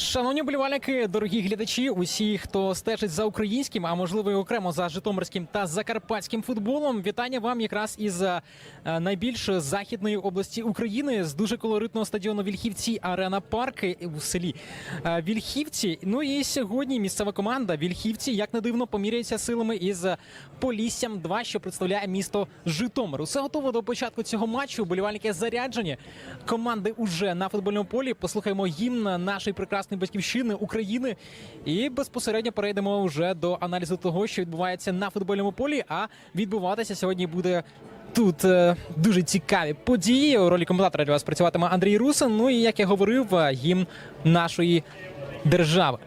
Шановні болівальники, дорогі глядачі, усі, хто стежить за українським, а можливо і окремо за житомирським та закарпатським футболом. Вітання вам якраз із е, найбільш західної області України з дуже колоритного стадіону Вільхівці Арена Парк у селі е, Вільхівці. Ну і сьогодні місцева команда Вільхівці, як не дивно, поміряється силами із Поліссям 2, що представляє місто Житомир. Усе готово до початку цього матчу. Болівальники заряджені. Команди уже на футбольному полі. Послухаємо гімн нашої прекрасної батьківщини України. І безпосередньо перейдемо вже до аналізу того, що відбувається на футбольному полі. А відбуватися сьогодні буде. Тут е, дуже цікаві події. У ролі коментатора для вас працюватиме Андрій Русин. Ну і як я говорив, е, гімн нашої держави.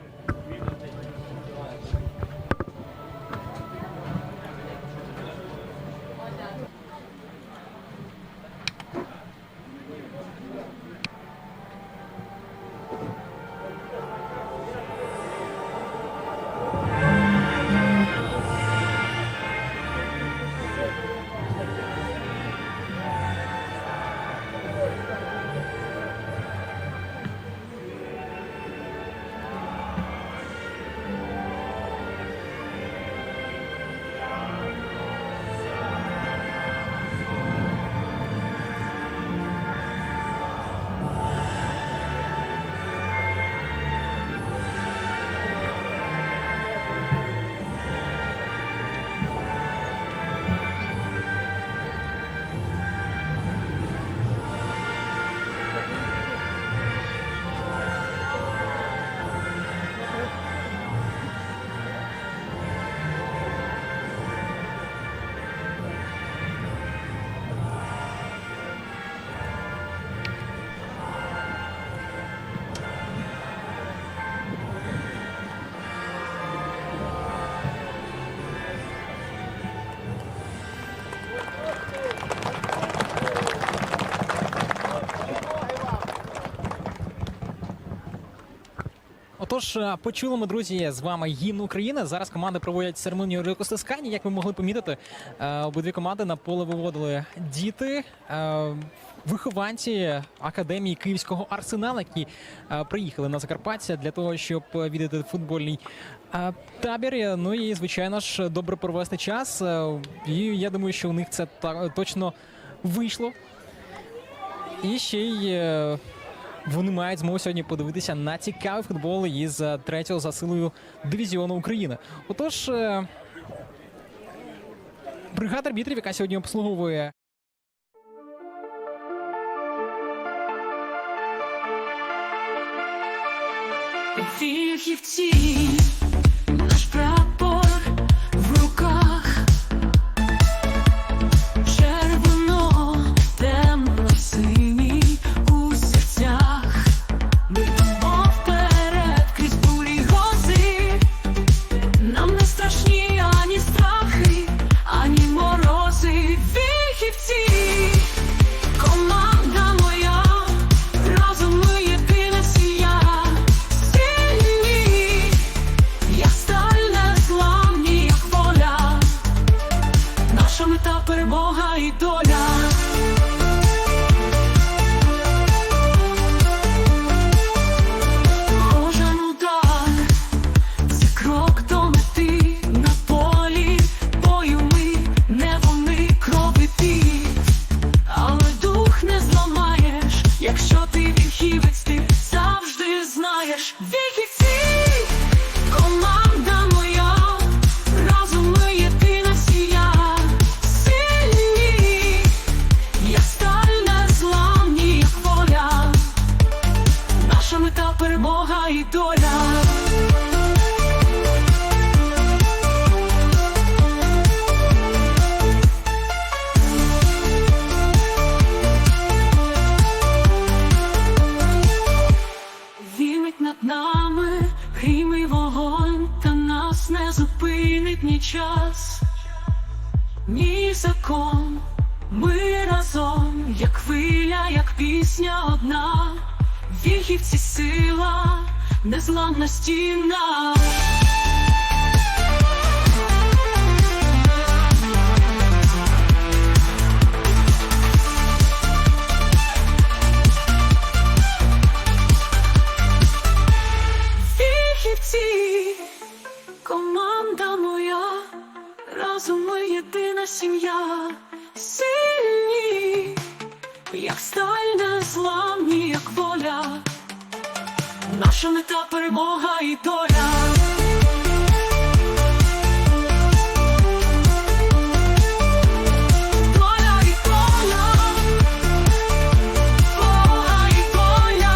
Отож, е, почули ми, друзі, з вами гімн України. Зараз команди проводять церемонію рукостискання. Як ви могли помітити, е, обидві команди на поле виводили діти. е, Вихованці академії Київського арсеналу, які приїхали на Закарпаття для того, щоб відвідати футбольний табір. Ну і звичайно ж добре провести час. І я думаю, що у них це та- точно вийшло. І ще й вони мають змогу сьогодні подивитися на цікавий футбол із е, третього за силою дивізіону України. Отож, е, бригада арбітрів, яка сьогодні обслуговує Вільхівці, перемога і доля. І доля. Вінить над нами грім вогонь, та нас не зупинить ні час, ні закон. Ми разом, як хвиля, як пісня одна, віхівці сила, незламна стіна. Команда моя, разом ми єдина сім'я, сильні, як сталь незламні, як воля. Наша мета перемога і доля. Доля і доля, Бога і доля,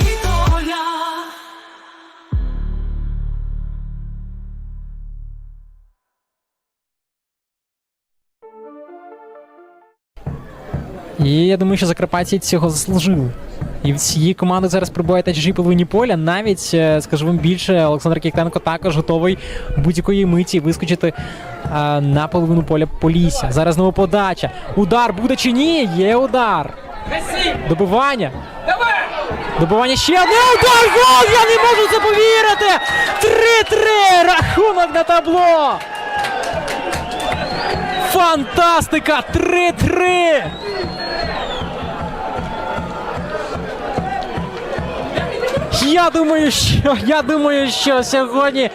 і доля. І я думаю, що Закарпатці цього заслужили. І в цієї команди зараз прибуває та чужі половині поля. Навіть, е, скажу вам більше, Олександр Кіктенко також готовий будь-якої миті вискочити е, на половину поля Полісся. Зараз знову подача. Удар буде чи ні? Є удар. Добивання. Добивання ще одне удар! Гол! Я не можу це повірити! 3-3! Рахунок на табло! Фантастика! 3-3! Я думаю, що я думаю, що сьогодні